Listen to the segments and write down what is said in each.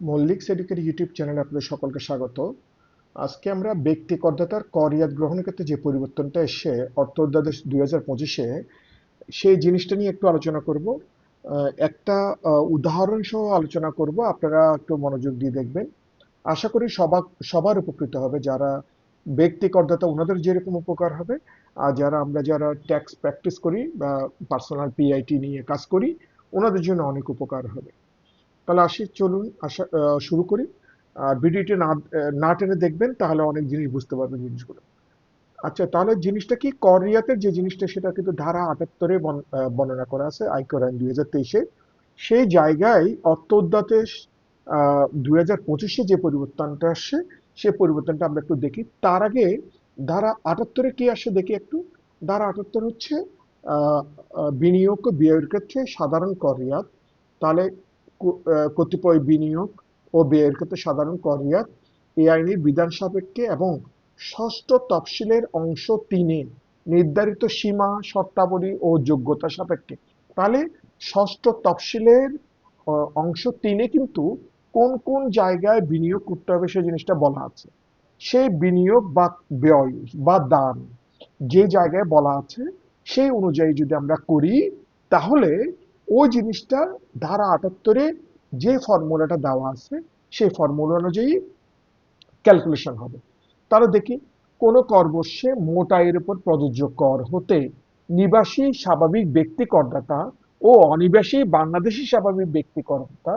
Mallick সেডিকের YouTube চ্যানেলে আপনাদের সকলকে স্বাগত। আজকে আমরা ব্যক্তি করদাতার কর গ্রহণের ক্ষেত্রে যে পরিবর্তনটা এসে অর্থ অধ্যাদেশ দুই হাজার পঁচিশে, সেই জিনিসটা নিয়ে একটু আলোচনা করব। একটা উদাহরণ সহ আলোচনা করব, আপনারা একটু মনোযোগ দিয়ে দেখবেন। আশা করি সবার সবার উপকৃত হবে যারা ব্যক্তি করদাতা ওনাদের যেরকম উপকার হবে, আর যারা আমরা যারা ট্যাক্স প্র্যাকটিস করি বা পার্সোনাল পিআইটি নিয়ে কাজ করি, ওনাদের জন্য অনেক উপকার হবে। তাহলে আসি, চলুন আসা শুরু করি। আর ভিডিওটি না না টেনে দেখবেন, তাহলে অনেক জিনিস বুঝতে পারবেন জিনিসগুলো। আচ্ছা তাহলে জিনিসটা কি? কর রিয়াতের যে জিনিসটা, সেটা কিন্তু ধারা আটাত্তরে বর্ণ- বর্ণনা করা আছে, আয়কর আইন দুই হাজার তেইশে। সেই জায়গায় অর্থ অধ্যাদেশ দুই হাজার পঁচিশে যে পরিবর্তনটা আসছে সে পরিবর্তনটা আমরা একটু দেখি। তার আগে ধারা আটাত্তরে কি আসে দেখি একটু? ধারা আটাত্তর হচ্ছে বিনিয়োগ ও ব্যয়ের ক্ষেত্রে সাধারণ কর রিয়াত তাহলে কতিপয় বিনিয়োগ ও ব্যয়ের ক্ষেত্রে সাধারণ কর রিয়াত এই আইনের বিধান সাপেক্ষে এবং ষষ্ঠ তফসিলের অংশ তিনে নির্ধারিত সীমা, শর্তাবলী ও যোগ্যতা সাপেক্ষে। তাহলে ষষ্ঠ তফসিলের অংশ তিনে কিন্তু কোন কোন জায়গায় বিনিয়োগ করতে হবে সেই জিনিসটা বলা আছে। সেই বিনিয়োগ বা ব্যয় বা দান যে জায়গায় বলা আছে সেই অনুযায়ী যদি আমরা করি, তাহলে ওই জিনিসটা ধারা আটাত্তরে যে ফর্মুলাটা দেওয়া আছে, সেই ফর্মুলা অনুযায়ী ক্যালকুলেশন হবে। তাহলে দেখি, কোনো করবর্ষে মোট আয়ের উপর প্রযোজ্য কর হতে নিবাসী স্বাভাবিক ব্যক্তি করদাতা ও অনিবাসী বাংলাদেশি স্বাভাবিক ব্যক্তি করদাতা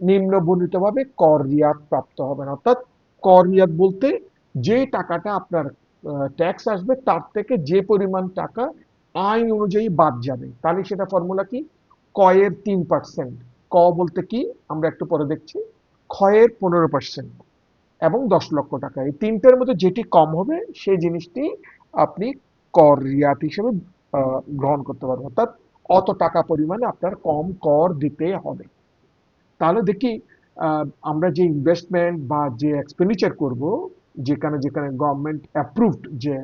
নিম্নবর্ণিতভাবে কর রিয়াত প্রাপ্ত হবেন অর্থাৎ কর রিয়াদ বলতে যে টাকাটা আপনার ট্যাক্স আসবে তার থেকে যে পরিমাণ টাকা আইন অনুযায়ী বাদ যাবে। তাহলে সেটা ফর্মুলা কি? কয়ের তিন পার্সেন্ট ক বলতে কি? আমরা একটু পরে দেখছি। ক্ষয়ের পনেরো পার্সেন্ট এবং দশ লক্ষ টাকা। এই তিনটের মধ্যে যেটি কম হবে, সেই জিনিসটি আপনি কর রিয়াত হিসেবে গ্রহণ করতে পারবেন। অর্থাৎ অত টাকা পরিমাণে আপনার কম কর দিতে হবে। তাহলে দেখি আমরা যে ইনভেস্টমেন্ট বা যে এক্সপেন্ডিচার করব, যেখানে যেখানে গভর্নমেন্ট অ্যাপ্রুভড যে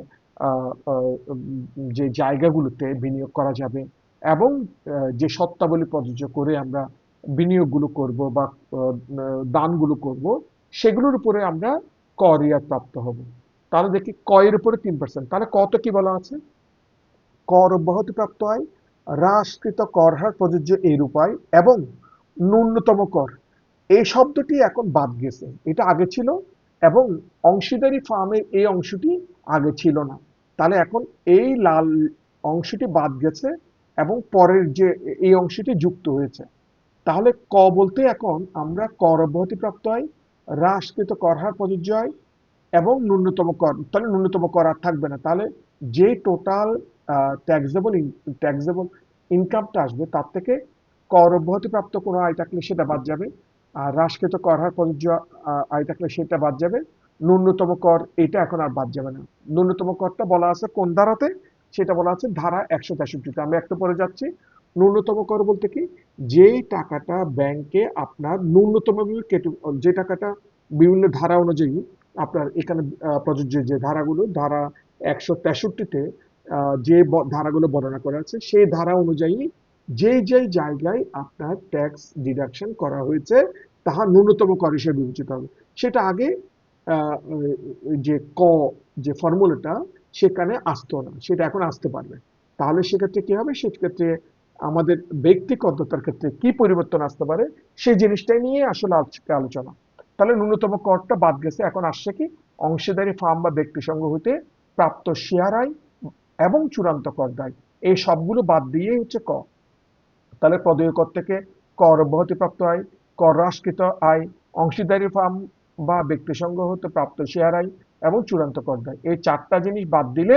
যে জায়গাগুলোতে বিনিয়োগ করা যাবে এবং যে সত্তাবলী প্রযোজ্য করে আমরা বিনিয়োগগুলো করব বা দানগুলো করব, সেগুলোর উপরে আমরা কর প্রাপ্ত হব। তাহলে দেখি কয়ের উপরে তিন পার্সেন্ট তাহলে কত কি বলা আছে? কর অব্যাহতি প্রাপ্ত হয় হ্রাসকৃত কর হার প্রযোজ্য এই উপায় এবং ন্যূনতম কর। এই শব্দটি এখন বাদ গেছে। এটা আগে ছিল, এবং অংশীদারি ফার্মের এই অংশটি আগে ছিল না। তাহলে এখন এই লাল অংশটি বাদ গেছে এবং পরের যে এই অংশটি যুক্ত হয়েছে। তাহলে ক বলতে এখন আমরা কর অব্যাহতি প্রাপ্ত হয় হ্রাসকৃত কর হার প্রযোজ্য হয় এবং ন্যূনতম কর, তাহলে ন্যূনতম কর আর থাকবে না। তাহলে যে টোটাল ট্যাক্সেবল ট্যাক্সেবল ইনকামটা আসবে তার থেকে কর অব্যাহতি প্রাপ্ত কোনো আয় থাকলে সেটা বাদ যাবে। আর হ্রাসকৃত কর হার প্রযোজ্য আয় থাকলে সেটা বাদ যাবে। ন্যূনতম কর, এটা এখন আর বাদ যাবে না। ন্যূনতম করটা বলা আছে কোন ধারাতে? সেটা বলা আছে ধারা একশো তেষট্টিতে। আমরা একটা পরে যাচ্ছি। ন্যূনতম কর বলতে কি? যে টাকাটা ব্যাংকে আপনার ন্যূনতম কেটে, যে টাকাটা বিভিন্ন ধারা অনুযায়ী আপনার এখানে প্রযোজ্য যে ধারাগুলো, ধারা একশো তেষট্টিতে যে ধারাগুলো বর্ণনা করা আছে, সেই ধারা অনুযায়ী যেই যেই জায়গায় আপনার ট্যাক্স ডিডাকশন করা হয়েছে, তাহা ন্যূনতম কর হিসেবে বিবেচিত হবে। সেটা আগে যে ক, যে ফর্মুলাটা সেখানে আসতো না, সেটা এখন আসতে পারবে। তাহলে সেক্ষেত্রে কি হবে? সেক্ষেত্রে আমাদের ব্যক্তিগততার ক্ষেত্রে কি পরিবর্তন আসতে পারে? সেই জিনিসটাই নিয়ে আসলে আজকে আলোচনা। তাহলে ন্যূনতম করটা বাদ গেছে। এখন আসছে কি? অংশীদারি ফার্ম বা ব্যক্তি সংঘ হইতে প্রাপ্ত শেয়ার আয় এবং চূড়ান্ত কর দায় এই সবগুলো বাদ দিয়েই হচ্ছে ক তাহলে প্রদেয় কর থেকে কর অব্যাহতি প্রাপ্ত আয়, কর হ্রাসকৃত আয়, অংশীদারি ফার্ম বা ব্যক্তি সংঘ হতে প্রাপ্ত শেয়ার আয় এবং চূড়ান্ত কর এই চারটা জিনিস বাদ দিলে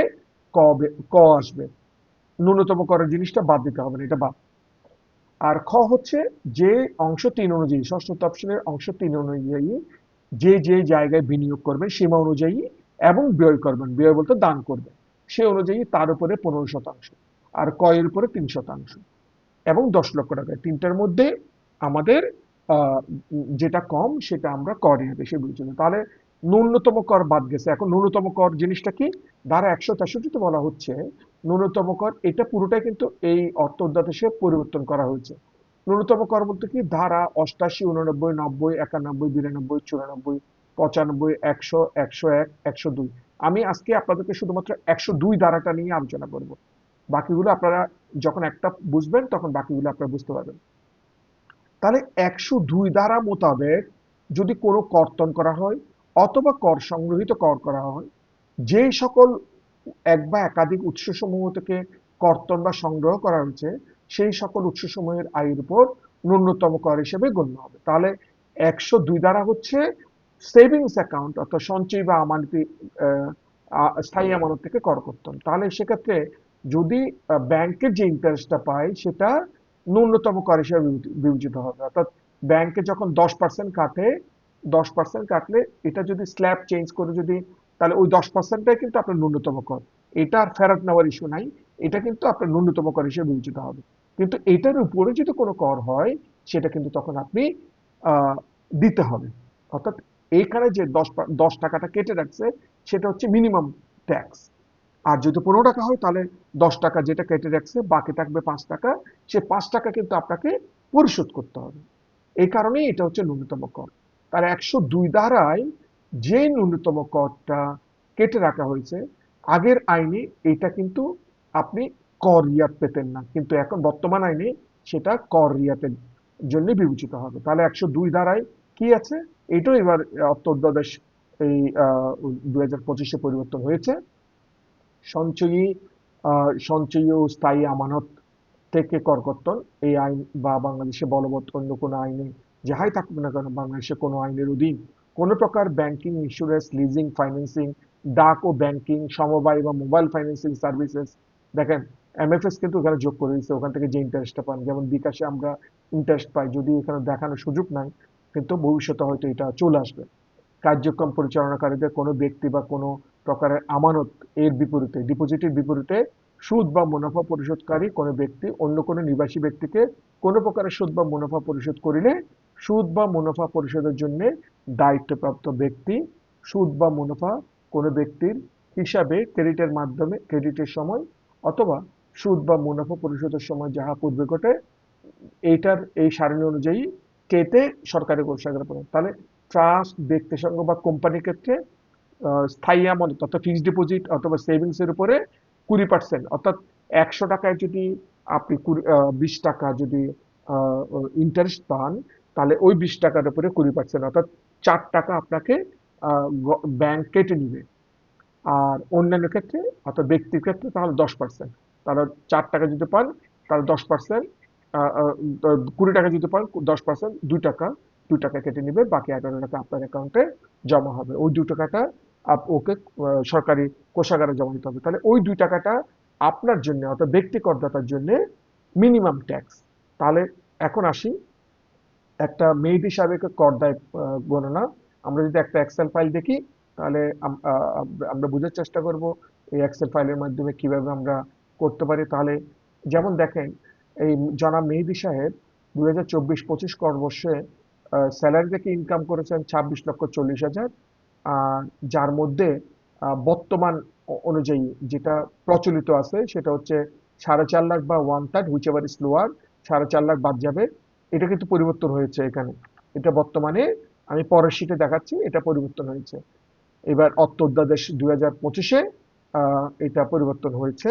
ক আসবে। ন্যূনতম করের জিনিসটা বাদ দিতে হবে না, এটা বাদ। আর খ হচ্ছে যে অংশ তিন অনুযায়ী, ষষ্ঠ তফসিলের অংশ তিন অনুযায়ী যে যে জায়গায় বিনিয়োগ করবেন সীমা অনুযায়ী এবং ব্যয় করবেন। ব্যয় বলতে দান করবেন। সে অনুযায়ী তার উপরে পনেরো শতাংশ আর কয়ের উপরে তিন শতাংশ এবং দশ লক্ষ টাকা। তিনটার মধ্যে আমাদের যেটা কম সেটা আমরা করে বেশি বিবেচনা তাহলে ন্যূনতম কর বাদ গেছে। এখন ন্যূনতম কর জিনিসটা কি? ধারা একশো তেষট্টিতে বলা হচ্ছে, ন্যূনতম কর, এটা পুরোটাই কিন্তু এই অর্থ অধ্যাদেশে পরিবর্তন করা হয়েছে। ন্যূনতম কর বলতে কি? ধারা অষ্টাশি, উননব্বই, নব্বই, একানব্বই, বিরানব্বই, চুরানব্বই, পঁচানব্বই, একশো একশো এক, একশো দুই। আমি আজকে আপনাদেরকে শুধুমাত্র একশো দুই ধারাটা নিয়ে আলোচনা করব। বাকিগুলো আপনারা যখন একটা বুঝবেন, তখন বাকিগুলো আপনারা বুঝতে পারবেন। তাহলে একশো দুই ধারা মোতাবেক যদি কোনো কর্তন করা হয় অথবা কর, সংগ্রহিত কর করা হয়। যেই সকল এক বা একাধিক উৎসসমূহ থেকে কর্তন বা সংগ্রহ করা হয়েছে, সেই সকল উৎসসমূহের আয়ের উপর ন্যূনতম কর হিসেবে গণ্য হবে। তাহলে একশো দুই দ্বারা হচ্ছে সেভিংস অ্যাকাউন্ট, অর্থাৎ সঞ্চয় বা আমানতি স্থায়ী আমানত থেকে কর কর্তন। তাহলে সেক্ষেত্রে যদি ব্যাংকের যে ইন্টারেস্টটা পায়, সেটা ন্যূনতম কর হিসেবে বিবেচিত হবে। অর্থাৎ ব্যাংকে যখন দশ পার্সেন্ট কাটে দশ পার্সেন্ট কাটলে এটা যদি স্ল্যাব চেঞ্জ করে যদি, তাহলে ওই দশ পার্সেন্টটাই কিন্তু আপনার ন্যূনতম কর। এটা আর ফেরত নেওয়ার ইস্যু নাই, এটা কিন্তু আপনার ন্যূনতম কর হিসেবে বিবেচিত হবে। কিন্তু এটার উপরে যদি কোনো কর হয়, সেটা কিন্তু তখন আপনি দিতে হবে। অর্থাৎ এইখানে যে দশ দশ টাকাটা কেটে রাখছে, সেটা হচ্ছে মিনিমাম ট্যাক্স আর যদি পনেরো টাকা হয়, তাহলে দশ টাকা যেটা কেটে রাখছে, বাকি থাকবে পাঁচ টাকা, সে পাঁচ টাকা কিন্তু আপনাকে পরিশোধ করতে হবে। এই কারণেই এটা হচ্ছে ন্যূনতম কর। তার একশো দুই ধারায় যে ন্যূনতম করটা কেটে রাখা হয়েছে। আগের আইনে এটা কিন্তু আপনি কর রিয়াত পেতেন না, কিন্তু এখন বর্তমান আইনে সেটা কর রিয়াতের জন্য বিবেচিত হবে। তাহলে একশো দুই ধারায় কি আছে? এটাও এবার অর্থ অধ্যাদেশ এই দুই হাজার পঁচিশে পরিবর্তন হয়েছে। সঞ্চয়ী সঞ্চয়ী ও স্থায়ী আমানত থেকে করকর্তন এই আইন বা বাংলাদেশে বলবৎ অন্য কোনো আইনে যাহাই থাকুক না কেন, বাংলাদেশে কোনো আইনের অধীন কোনো প্রকার ব্যাংকিং ইন্স্যুরেন্স লিজিং ফাইন্যান্সিং ডাক ও ব্যাংকিং সমবায় বা মোবাইল ফাইন্যান্সিং সার্ভিসেস দেখেন এমএফএস কিন্তু ওখানে যোগ করে দিচ্ছে ওখান থেকে যে ইন্টারেস্টটা পান, যেমন বিকাশে আমরা ইন্টারেস্ট পাই, যদি এখানে দেখানোর সুযোগ নাই, কিন্তু ভবিষ্যতে হয়তো এটা চলে আসবে। কার্যক্রম পরিচালনাকারীদের কোনো ব্যক্তি বা কোনো প্রকারের আমানত এর বিপরীতে, ডিপোজিটের বিপরীতে সুদ বা মুনাফা পরিশোধকারী কোনো ব্যক্তি, অন্য কোনো নিবাসী ব্যক্তিকে কোনো প্রকারের সুদ বা মুনাফা পরিশোধ করিলে সুদ বা মুনাফা পরিশোধের জন্য দায়িত্বপ্রাপ্ত ব্যক্তি সুদ বা মুনাফা কোনো ব্যক্তির হিসাবে ক্রেডিটের মাধ্যমে, ক্রেডিটের সময় অথবা সুদ বা মুনাফা পরিশোধের সময় যাহা পূর্বে ঘটে, এইটার, এই সারণী অনুযায়ী কেটে সরকারি কোষাগারে পড়ে তাহলে ট্রাস্ট, ব্যক্তি সংঘ বা কোম্পানির ক্ষেত্রে স্থায়ী আমানত অর্থাৎ ফিক্সড ডিপোজিট অথবা সেভিংস এর উপরে কুড়ি পার্সেন্ট অর্থাৎ একশো টাকায় যদি আপনি বিশ টাকা যদি ইন্টারেস্ট পান তাহলে ওই বিশ টাকার উপরে কুড়ি পার্সেন্ট অর্থাৎ চার টাকা আপনাকে ব্যাংক কেটে নিবে। আর অন্যান্য ক্ষেত্রে, অর্থাৎ ব্যক্তির ক্ষেত্রে তাহলে দশ পার্সেন্ট তাহলে চার টাকা যদি পান, তাহলে দশ পার্সেন্ট কুড়ি টাকা যদি পান, দশ পার্সেন্ট দুই টাকা, দু টাকা কেটে নিবে, বাকি এগারো টাকা আপনার অ্যাকাউন্টে জমা হবে। ওই দু টাকাটা ওকে সরকারি কোষাগারে জমা দিতে হবে। তাহলে ওই দুই টাকাটা আপনার জন্য, অর্থাৎ ব্যক্তি করদাতার জন্য মিনিমাম ট্যাক্স তাহলে এখন আসি একটা মেইড হিসাবে কর দায় গণনা। আমরা যদি একটা এক্সেল ফাইল দেখি, তাহলে আমরা বোঝার চেষ্টা করব এই এক্সেল ফাইলের মাধ্যমে কীভাবে আমরা করতে পারি। তাহলে যেমন দেখেন, এই জনাব মেহেদি সাহেব দু হাজার চব্বিশ পঁচিশ কর্মবর্ষে স্যালারি থেকে ইনকাম করেছেন ছাব্বিশ লক্ষ চল্লিশ হাজার। আর যার মধ্যে বর্তমান অনুযায়ী যেটা প্রচলিত আছে, সেটা হচ্ছে সাড়ে চার লাখ বা one third whichever is lower সাড়ে চার লাখ বাদ যাবে। এটা কিন্তু পরিবর্তন হয়েছে এখানে। এটা বর্তমানে আমি পরের শীটে দেখাচ্ছি, এটা পরিবর্তন হয়েছে। এবার অর্থ অধ্যাদেশ দুই হাজার পঁচিশে এটা পরিবর্তন হয়েছে।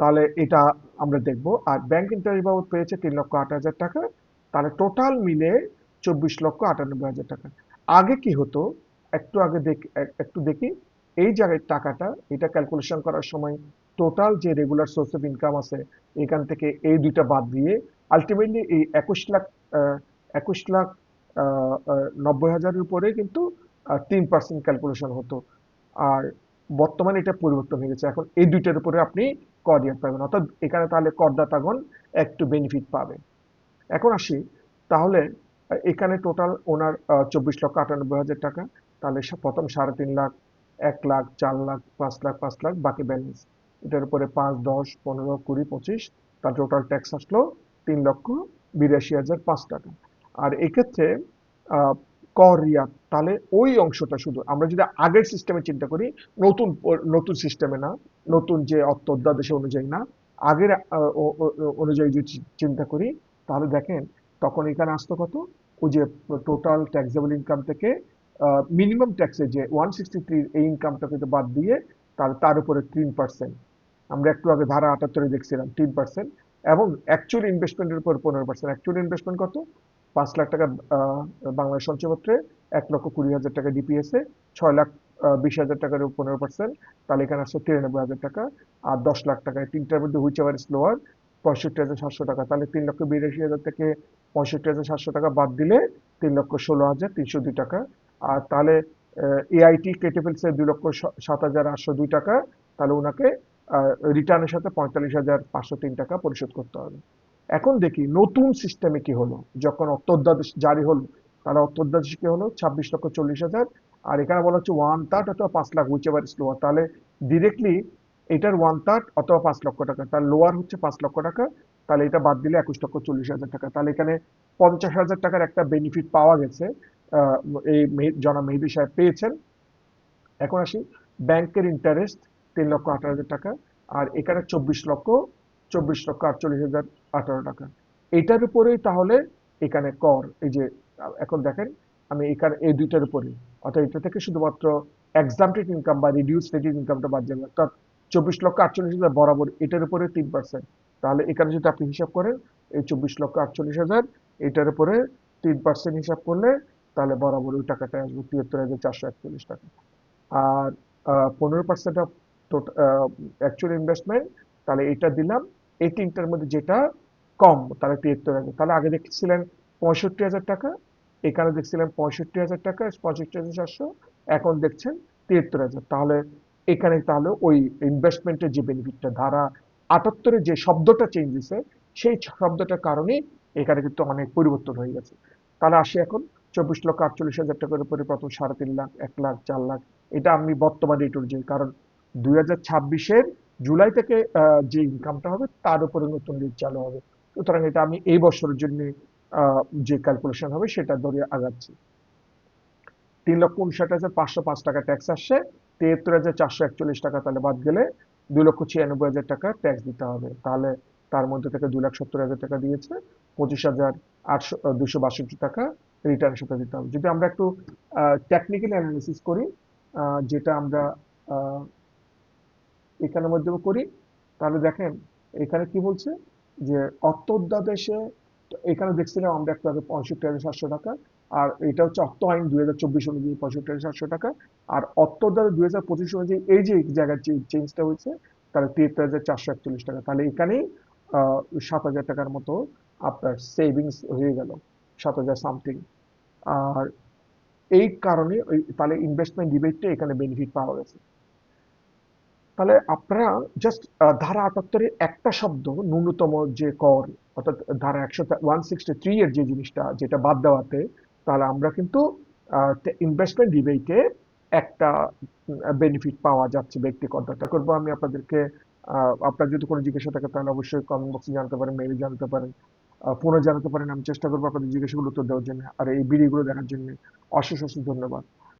তাহলে এটা আমরা দেখব। আর ব্যাংক ইন্টারেস্ট বাবদ পেয়েছে তিন লক্ষ আট হাজার টাকা। তাহলে টোটাল মিলে চব্বিশ লক্ষ আটানব্বই হাজার টাকা। আগে কি হতো? একটু আগে দেখ, একটু দেখি। এই জায়গায় টাকাটা, এটা ক্যালকুলেশন করার সময় টোটাল যে রেগুলার সোর্স অফ ইনকাম আছে, এখান থেকে এই দুইটা বাদ দিয়ে আলটিমেটলি এই একুশ লাখ একুশ লাখ নব্বই হাজারের উপরে কিন্তু তিন পার্সেন্ট ক্যালকুলেশন হতো। আর বর্তমানে এটা পরিবর্তন হয়ে গেছে। এখন এই দুইটার উপরে আপনি কর রিয়াত পাবেন। অর্থাৎ এখানে তাহলে করদাতাগণ একটু বেনিফিট পাবে। এখন আসি, তাহলে এখানে টোটাল ওনার চব্বিশ লক্ষ আটানব্বই হাজার টাকা। তাহলে প্রথম সাড়ে তিন লাখ, এক লাখ, চার লাখ, পাঁচ লাখ পাঁচ লাখ, বাকি ব্যালেন্স এটার উপরে পাঁচ, দশ, পনেরো, কুড়ি, পঁচিশ, তার টোটাল ট্যাক্স আসলো তিন লক্ষ বিরাশি হাজার পাঁচ টাকা। আর এক্ষেত্রে কর রিয়াত তাহলে ওই অংশটা শুধু, আমরা যদি আগের সিস্টেমে চিন্তা করি, নতুন নতুন সিস্টেমে না, নতুন যে অর্থ অধ্যাদেশ অনুযায়ী না, আগের অনুযায়ী যদি চিন্তা করি, তাহলে দেখেন, তখন এখানে আসতো কত? ওই যে টোটাল ট্যাক্সেবল ইনকাম থেকে মিনিমাম ট্যাক্সে যে ওয়ান সিক্সটি থ্রি এই ইনকামটা কিন্তু বাদ দিয়ে তার তার উপরে তিন পার্সেন্ট আমরা একটু আগে ধারা আটাত্তরে দেখছিলাম, তিন পার্সেন্ট এবং অ্যাকচুয়াল ইনভেস্টমেন্টের উপর পনেরো পার্সেন্ট অ্যাকচুয়াল ইনভেস্টমেন্ট কত? পাঁচ লাখ টাকা বাংলাদেশ সঞ্চয়পত্রে এক লক্ষ কুড়ি হাজার টাকা ডিপিএস ছয় লাখ বিশ হাজার টাকার উপর পনেরো পার্সেন্ট তাহলে এখানে আসছে তিরানব্বই হাজার টাকা। আর দশ লাখ টাকা তিনটার মধ্যে হুইচ এভার স্লোয়ার পঁয়ষট্টি হাজার সাতশো টাকা। তাহলে তিন লক্ষ বিরাশি হাজার থেকে পঁয়ষট্টি হাজার সাতশো টাকা বাদ দিলে তিন লক্ষ ষোলো হাজার তিনশো দুই টাকা। আর তাহলে এআইটি কেটে ফেলছে দুই লক্ষ সাত হাজার আটশো দুই টাকা, তাহলে ওনাকে রিটার্নের সাথে পঁয়তাল্লিশ হাজার পাঁচশো তিন টাকা পরিশোধ করতে হবে। এখন দেখি নতুন সিস্টেমে কি হলো। যখন অর্থোদ্যাদেশ জারি হলো, তাহলে অর্থোদ্যাদেশ কি হলো? ছাব্বিশ লক্ষ চল্লিশ হাজার। আর এখানে বলা হচ্ছে ওয়ান থার্ড অথবা পাঁচ লাখ উইচ এভার লোয়ার তাহলে ডিরেক্টলি এটার ওয়ান থার্ড অথবা পাঁচ লক্ষ টাকা। তার লোয়ার হচ্ছে পাঁচ লক্ষ টাকা। তাহলে এটা বাদ দিলে একুশ লক্ষ চল্লিশ হাজার টাকা। তাহলে এখানে পঞ্চাশ হাজার টাকার একটা বেনিফিট পাওয়া গেছে। এই জনাব মেহেদি সাহেব পেয়েছেন। এখন আসি, ব্যাংকের ইন্টারেস্ট তিন লক্ষ আঠারো হাজার টাকা আর এখানে চব্বিশ লক্ষ চব্বিশ লক্ষ আটচল্লিশ হাজার আঠারো টাকা। এটার উপরেই তাহলে এখানে কর, এই যে, এখন দেখেন, আমি এখানে এই দুইটার উপরে অর্থাৎ এটা থেকে শুধুমাত্র এক্সামটেড ইনকাম বা রিডিউস রেটেড ইনকামটা বাদ যাবে। অর্থাৎ চব্বিশ লক্ষ আটচল্লিশ হাজার বরাবর এটার উপরে তিন পার্সেন্ট তাহলে এখানে যদি আপনি হিসাব করেন, এই চব্বিশ লক্ষ আটচল্লিশ হাজার এটার উপরে তিন পার্সেন্ট হিসাব করলে তাহলে বরাবর ওই টাকাটা আসবে তিয়াত্তর হাজার চারশো একচল্লিশ টাকা। আর পনেরো পার্সেন্ট অফ অ্যাকচুয়াল ইনভেস্টমেন্ট তাহলে এটা দিলাম। এই তিনটার মধ্যে যেটা কম, তাহলে তিয়াত্তর হাজার। তাহলে আগে দেখছিলেন পঁয়ষট্টি হাজার টাকা, এখানে দেখছিলেন পঁয়ষট্টি হাজার টাকা, পঁয়ষট্টি হাজার চারশো, এখন দেখছেন তিয়াত্তর হাজার। তাহলে এখানে তাহলে ওই ইনভেস্টমেন্টের যে বেনিফিটটা ধারা আটাত্তরে যে শব্দটা চেঞ্জ হয়েছে, সেই শব্দটার কারণে এখানে কিন্তু অনেক পরিবর্তন হয়ে গেছে। তাহলে আসি এখন চব্বিশ লক্ষ আটচল্লিশ হাজার টাকার উপরে প্রথম সাড়ে তিন লাখ, এক লাখ, চার লাখ। এটা আমি বর্তমান রেট অনুযায়ী কারণ দুই হাজার ছাব্বিশের জুলাই থেকে যে ইনকামটা হবে, তার উপরে নতুন রেট চালু হবে। সুতরাং এটা আমি এই বছরের জন্য যে ক্যালকুলেশন হবে, সেটা ধরে আগাচ্ছি। তিন লক্ষ উনষাট হাজার পাঁচশো পাঁচ টাকা ট্যাক্স আসছে তিয়াত্তর হাজার চারশো একচল্লিশ টাকা তাহলে বাদ গেলে দুই লক্ষ ছিয়ানব্বই হাজার টাকা ট্যাক্স দিতে হবে। তাহলে তার মধ্যে থেকে দুই লাখ সত্তর হাজার টাকা দিয়েছে, পঁচিশ হাজার আটশো দুশো বাষট্টি টাকা রিটার্নের সাথে দিতে হবে। যদি আমরা একটু টেকনিক্যাল অ্যানালিসিস করি যেটা আমরা এখানের মধ্যেও করি, তাহলে দেখেন, এখানে কি বলছে? যে অর্থ অধ্যাদেশে এখানে দেখছিলাম আমরা একটু আগে পঁয়ষট্টি হাজার সাতশো টাকা, আর এটা হচ্ছে অর্থ আইন দুই হাজার চব্বিশ অনুযায়ী পঁয়ষট্টি হাজার সাতশো টাকা। আর অর্থ অধ্যাদেশ দুই হাজার পঁচিশ অনুযায়ী এই যে জায়গায় চেঞ্জটা হয়েছে, তাহলে তিয়াত্তর হাজার চারশো একচল্লিশ টাকা। তাহলে এখানেই সাত হাজার টাকার মতো আপনার সেভিংস হয়ে গেল, সাত হাজার সামথিং আর এই কারণে ওই তাহলে ইনভেস্টমেন্ট রিবেটটা এখানে বেনিফিট পাওয়া গেছে। তাহলে আপনারা জাস্ট ধারা আটাত্তরের একটা শব্দ ন্যূনতম যে কর, অর্থাৎ ধারা একশো ওয়ান সিক্সটি থ্রি এর যে জিনিসটা, যেটা বাদ দেওয়াতে, তাহলে আমরা কিন্তু ইনভেস্টমেন্ট রিবেটে একটা বেনিফিট পাওয়া যাচ্ছে ব্যক্তি করদাতা করব আমি আপনাদেরকে আপনার যদি কোনো জিজ্ঞাসা থাকে তাহলে অবশ্যই কমেন্ট বক্সে জানতে পারেন মেইলে জানতে পারেন। ফোনে জানাতে পারেন আমি চেষ্টা করব আপনাদের জিজ্ঞাসাগুলো উত্তর দেওয়ার জন্য। আর এই ভিডিওগুলো দেখার জন্য অশেষ অশেষ ধন্যবাদ।